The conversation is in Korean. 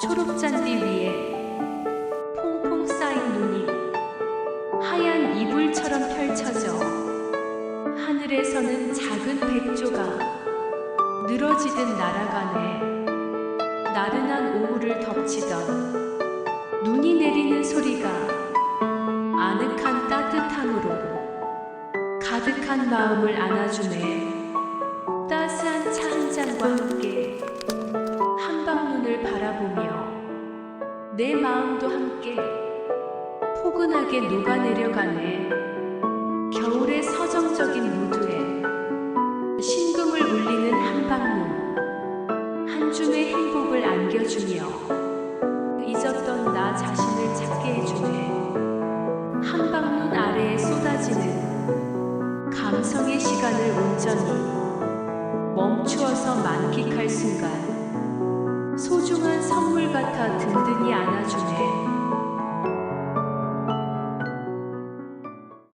초록잔디 위에 퐁퐁 쌓인 눈이 하얀 이불처럼 펼쳐져 하늘에서는 작은 백조가 늘어지듯 날아가네. 나른한 오후를 덮치던 눈이 내리는 소리가 아늑한 따뜻함으로 가득한 마음을 안아주네. 따스한 차 한 잔과 바라보며 내 마음도 함께 포근하게 녹아내려가네. 겨울의 서정적인 무드에 신금을 울리는 한방눈 한 줌의 행복을 안겨주며 잊었던 나 자신을 찾게 해주네. 한방눈 아래에 쏟아지는 감성의 시간을 온전히 멈추어서 만끽할 순간 같아 든든히 안아주네